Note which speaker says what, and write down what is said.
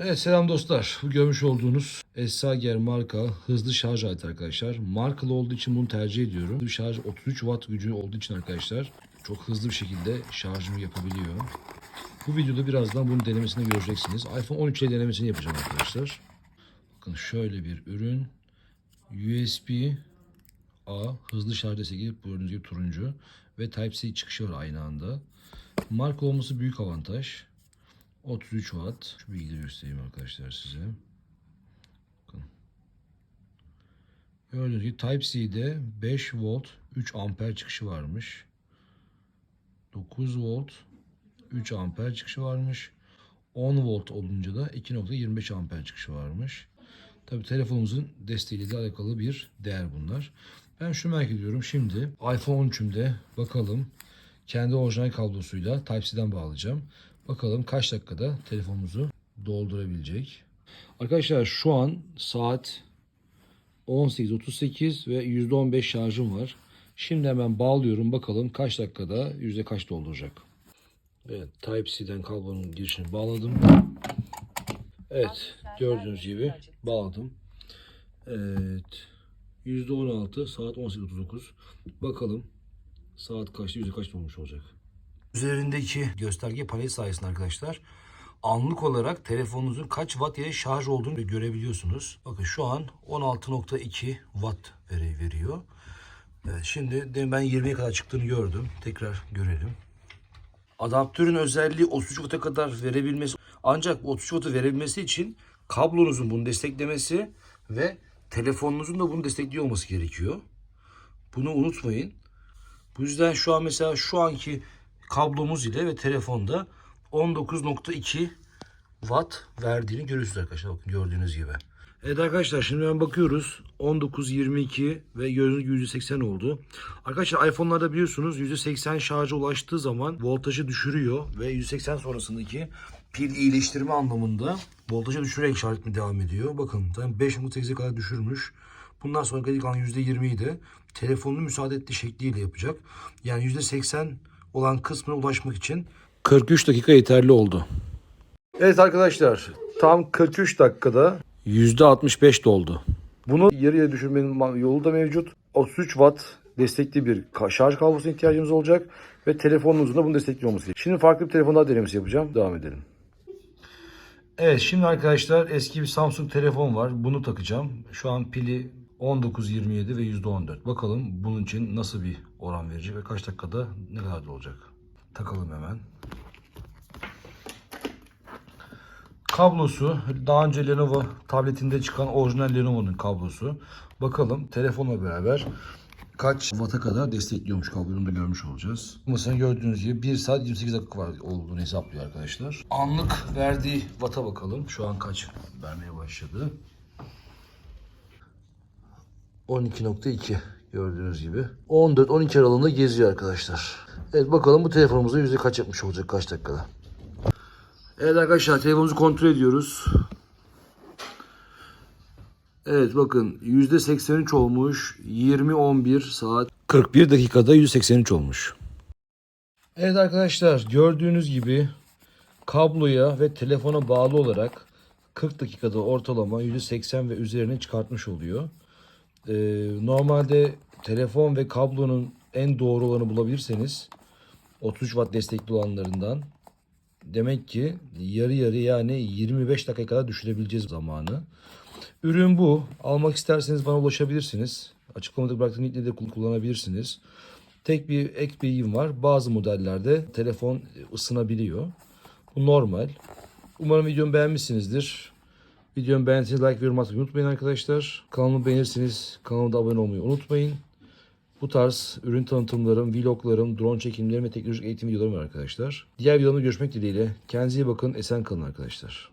Speaker 1: Evet selam dostlar. Bu görmüş olduğunuz Essager marka hızlı şarj aleti arkadaşlar. Markalı olduğu için bunu tercih ediyorum. Bu şarj 33 watt gücü olduğu için arkadaşlar çok hızlı bir şekilde şarjımı yapabiliyor. Bu videoda birazdan bunun denemesini göreceksiniz. iPhone 13 ile denemesini yapacağım arkadaşlar. Bakın şöyle bir ürün. USB A hızlı şarj desteği gördüğünüz gibi turuncu ve Type-C çıkışı var aynı anda. Marka olması büyük avantaj. 33 watt. Şu bilgileri göstereyim arkadaşlar size. Bakın. Gördüğünüz gibi Type-C'de 5 volt 3 amper çıkışı varmış. 9 volt 3 amper çıkışı varmış. 10 volt olunca da 2.25 amper çıkışı varmış. Tabi telefonumuzun desteğiyle de alakalı bir değer bunlar. Ben şunu merak ediyorum. Şimdi iPhone 13'ümde bakalım kendi orijinal kablosuyla Type-C'den bağlayacağım. Bakalım kaç dakikada telefonumuzu doldurabilecek. Arkadaşlar şu an saat 18.38 ve %15 şarjım var. Şimdi hemen bağlıyorum. Bakalım kaç dakikada yüzde kaç dolduracak. Evet Type-C'den kablonun girişini bağladım. Evet gördüğünüz gibi bağladım. Evet %16 saat 18.39 bakalım saat kaçta yüzde kaç dolmuş olacak. Üzerindeki gösterge paneli sayesinde arkadaşlar anlık olarak telefonunuzun kaç watt ile şarj olduğunu görebiliyorsunuz. Bakın şu an 16.2 watt veri veriyor. Evet, şimdi ben 20'ye kadar çıktığını gördüm. Tekrar görelim. Adaptörün özelliği 33 watt'a kadar verebilmesi ancak bu 33 watt'ı verebilmesi için kablonuzun bunu desteklemesi ve telefonunuzun da bunu destekliyor olması gerekiyor. Bunu unutmayın. Bu yüzden şu an mesela şu anki kablomuz ile ve telefonda 19.2 watt verdiğini görüyorsunuz arkadaşlar. Bakın gördüğünüz gibi. Evet arkadaşlar şimdi hemen bakıyoruz. 19.22 ve gördüğünüz gibi %80 oldu. Arkadaşlar iPhone'larda biliyorsunuz %80 şarja ulaştığı zaman voltajı düşürüyor ve %80 sonrasındaki pil iyileştirme anlamında voltajı düşürerek şarj etmeye devam ediyor. Bakın zaten 5.8'e kadar düşürmüş. Bundan sonra geri kalan %20'yi de telefonun müsaade ettiği şekliyle yapacak. Yani %80 olan kısmına ulaşmak için 43 dakika yeterli oldu. Evet arkadaşlar tam 43 dakikada %65 doldu. Bunu yarıya düşürmenin yolu da mevcut. 33 watt destekli bir şarj kablosuna ihtiyacımız olacak ve telefonunuzun da bunu destekliyor olması gerekiyor. Şimdi farklı bir telefon daha denemesi yapacağım. Devam edelim. Evet şimdi arkadaşlar eski bir Samsung telefon var. Bunu takacağım. Şu an pili 19.27 ve %14. Bakalım bunun için nasıl bir oran verecek ve kaç dakikada ne kadar olacak. Takalım hemen. Kablosu daha önce Lenovo tabletinde çıkan orijinal Lenovo'nun kablosu. Bakalım telefonla beraber kaç watt'a kadar destekliyormuş kabloyu da görmüş olacağız. Mesela gördüğünüz gibi 1 saat 28 dakika var olduğunu hesaplıyor arkadaşlar. Anlık verdiği watt'a bakalım. Şu an kaç vermeye başladı. 12.2 gördüğünüz gibi. 14-12 aralığında geziyor arkadaşlar. Evet bakalım bu telefonumuzda yüzde kaç yapmış olacak kaç dakikada. Evet arkadaşlar telefonumuzu kontrol ediyoruz. Evet bakın yüzde 83 olmuş. 20-11 saat 41 dakikada 183 olmuş. Evet arkadaşlar gördüğünüz gibi kabloya ve telefona bağlı olarak 40 dakikada ortalama %80 ve üzerine çıkartmış oluyor. Ee, normalde telefon ve kablonun en doğru olanı bulabilirseniz 33 watt destekli olanlarından demek ki yarı yarı yani 25 dakika kadar düşürebileceğiz zamanı. Ürün bu. Almak isterseniz bana ulaşabilirsiniz. Açıklamada bıraktığım linkle de kullanabilirsiniz. Tek bir ek bilgim var. Bazı modellerde telefon ısınabiliyor. Bu normal. Umarım videomu beğenmişsinizdir. Videomu beğendiyseniz like ve yorum unutmayın arkadaşlar. Kanalımı beğenirseniz kanalıma da abone olmayı unutmayın. Bu tarz ürün tanıtımlarım, vloglarım, drone çekimlerim ve teknolojik eğitim videolarım var arkadaşlar. Diğer videolarımda görüşmek dileğiyle. Kendinize iyi bakın. Esen kalın arkadaşlar.